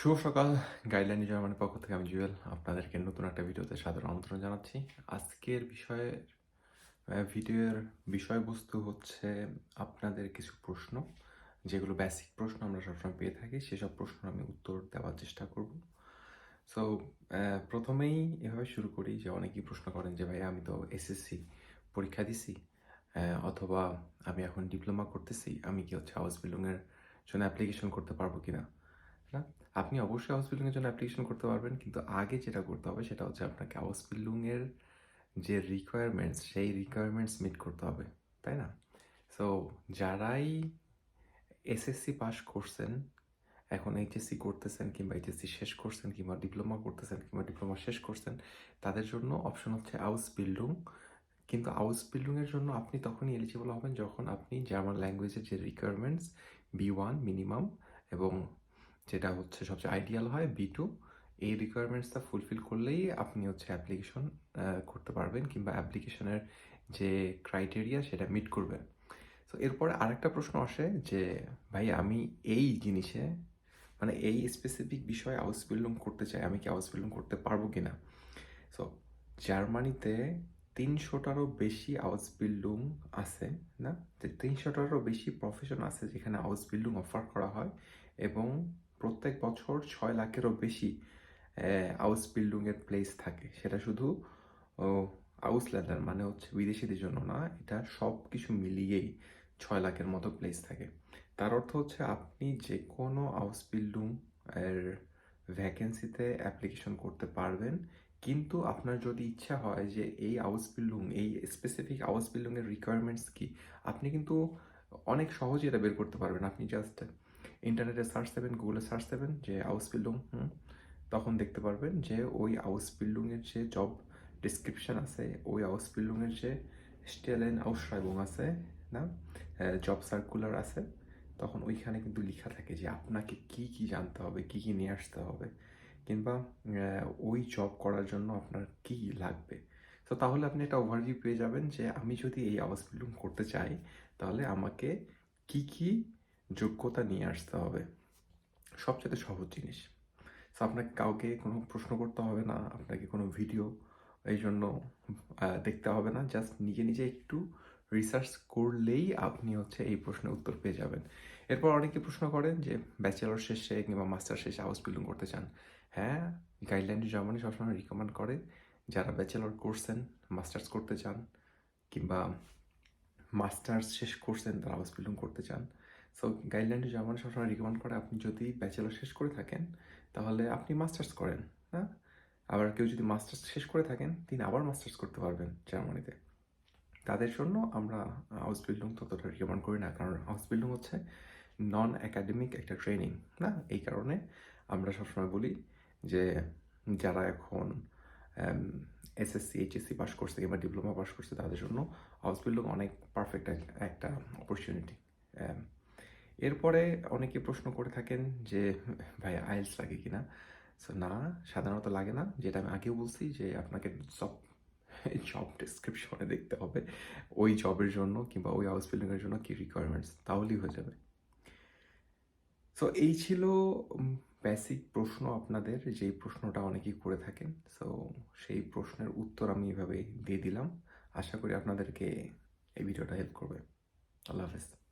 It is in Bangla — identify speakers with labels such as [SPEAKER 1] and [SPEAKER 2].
[SPEAKER 1] শুভ সকাল গাইডলাইন জার্মানির পক্ষ থেকে আমি জুয়েল আপনাদেরকে নতুন একটা ভিডিওতে সাদর আমন্ত্রণ জানাচ্ছি। আজকের বিষয়ে ভিডিওর বিষয়বস্তু হচ্ছে আপনাদের কিছু প্রশ্ন, যেগুলো বেসিক প্রশ্ন আমরা সবসময় পেয়ে থাকি। সেসব প্রশ্ন আমি উত্তর দেওয়ার চেষ্টা করব। সো প্রথমেই এভাবে শুরু করি যে অনেকেই প্রশ্ন করেন যে ভাই আমি তো এসএসসি পরীক্ষা দিছি অথবা আমি এখন ডিপ্লোমা করতেছি, আমি কি হচ্ছে হাউস বিল্ডিংয়ের জন্য অ্যাপ্লিকেশন করতে পারব কিনা? না আপনি অবশ্যই হাউস বিল্ডিংয়ের জন্য অ্যাপ্লিকেশন করতে পারবেন, কিন্তু আগে যেটা করতে হবে সেটা হচ্ছে আপনাকে হাউস বিল্ডিংয়ের যে রিকোয়ারমেন্টস সেই রিকোয়ারমেন্টস মিট করতে হবে, তাই না? সো যারাই এসএসসি পাস করছেন, এখন এইচএসসি করতেছেন কিংবা এইচএসসি শেষ করছেন কিংবা ডিপ্লোমা করতেছেন কিংবা ডিপ্লোমা শেষ করছেন, তাদের জন্য অপশন হচ্ছে হাউস বিল্ডিং কিন্তু হাউস বিল্ডিংয়ের জন্য আপনি তখনই এলিজিবল হবেন যখন আপনি জার্মান ল্যাঙ্গুয়েজের যে রিকোয়ারমেন্টস বি ওয়ান মিনিমাম এবং যেটা হচ্ছে সবচেয়ে আইডিয়াল হয় বি টু এই রিকোয়ারমেন্টসটা ফুলফিল করলেই আপনি হচ্ছে অ্যাপ্লিকেশন করতে পারবেন কিংবা অ্যাপ্লিকেশনের যে ক্রাইটেরিয়া সেটা মিট করবেন। তো এরপরে আরেকটা প্রশ্ন আসে যে, ভাই, আমি এই জিনিসে মানে এই স্পেসিফিক বিষয়ে আউস বিল্ডিং করতে চাই, আমি কি হাউস বিল্ডিং করতে পারব কি না সো জার্মানিতে তিনশোটারও বেশি হাউস বিল্ডিং আছে, না? তিনশোটারও বেশি প্রফেশন আছে যেখানে হাউস বিল্ডিং অফার করা হয় এবং প্রত্যেক বছর ছয় লাখেরও বেশি হাউস বিল্ডিংয়ের প্লেস থাকে। সেটা শুধু হাউস ল্যান্ডার মানে হচ্ছে বিদেশিদের জন্য না, এটা সব কিছু মিলিয়েই ছয় লাখের মতো প্লেস থাকে। তার অর্থ হচ্ছে আপনি যে কোনো হাউস বিল্ডিং এর ভ্যাকেন্সিতে অ্যাপ্লিকেশন করতে পারবেন, কিন্তু আপনার যদি ইচ্ছা হয় যে এই হাউস বিল্ডিং এই স্পেসিফিক হাউস বিল্ডিংয়ের রিকোয়ারমেন্টস কি, আপনি কিন্তু অনেক সহজে এটা বের করতে পারবেন। আপনি জাস্ট ইন্টারনেটে সার্চ দেবেন গুগলে সার্চ দেবেন, যে হাউস বিল্ডিং তখন দেখতে পারবেন যে ওই হাউস বিল্ডিংয়ের যে জব ডিসক্রিপশন আছে, ওই হাউস বিল্ডিংয়ের যে স্টেলেন আউসরাইবং আছে, না? জব সার্কুলার আছে, তখন ওইখানে কিন্তু লেখা থাকে যে আপনাকে কি কি জানতে হবে, কি কি নিয়ে আসতে হবে, কিংবা ওই জব করার জন্য আপনার কি লাগবে। তো তাহলে আপনি একটা ওভারভিউ পেয়ে যাবেন যে আমি যদি এই হাউস বিল্ডিং করতে চাই, তাহলে আমাকে কি কি যোগ্যতা নিয়ে আসতে হবে। সবচেয়ে সহজ জিনিস। তো আপনাকে কাউকে কোনো প্রশ্ন করতে হবে না, আপনাকে কোনো ভিডিও এই জন্য দেখতে হবে না। জাস্ট নিজে নিজে একটু রিসার্চ করলেই আপনি হচ্ছে এই প্রশ্নের উত্তর পেয়ে যাবেন। এরপর অনেকে প্রশ্ন করেন যে ব্যাচেলর শেষে কিংবা মাস্টার শেষে হাউস বিল্ডিং করতে চান? হ্যাঁ গাইডলাইন জার্মানি সবসময় রিকমেন্ড করে, যারা ব্যাচেলর করছেন মাস্টার্স করতে চান, কিংবা মাস্টার্স শেষ করছেন, তারা হাউস বিল্ডিং করতে চান সো গাইডলাইন টু জার্মানি সবসময় রিকমেন্ড করে, আপনি যদি ব্যাচেলর শেষ করে থাকেন, তাহলে আপনি মাস্টার্স করেন হ্যাঁ? আবার কেউ যদি মাস্টার্স শেষ করে থাকেন, তিনি আবার মাস্টার্স করতে পারবেন জার্মানিতে তাদের জন্য আমরা হাউস বিল্ডিং ততটা রিকমেন্ড করি না, কারণ হাউস বিল্ডিং হচ্ছে নন একাডেমিক একটা ট্রেনিং না? এই কারণে আমরা সবসময় বলি যে, যারা এখন এসএসসি এইচএসসি পাস করছে কিংবা ডিপ্লোমা পাস করছে, তাদের জন্য হাউস বিল্ডিং অনেক পারফেক্ট একটা অপরচুনিটি এরপরে অনেকে প্রশ্ন করে থাকেন যে, ভাই আইএলস লাগে কিনা? সো না, সাধারণত লাগে না। যেটা আমি আগেও বলছি যে, আপনাকে সব জব ডেসক্রিপশনে দেখতে হবে। ওই জবের জন্য কিংবা ওই হাউস বিল্ডিংয়ের জন্য কি রিকোয়ারমেন্টস তাহলেই হয়ে যাবে। সো এই ছিল বেসিক প্রশ্ন আপনাদের। যেই প্রশ্নটা অনেকেই করে থাকেন। সো সেই প্রশ্নের উত্তর আমি এভাবে দিয়ে দিলাম। আশা করি আপনাদেরকে এই ভিডিওটা হেল্প করবে। আল্লাহ হাফেজ।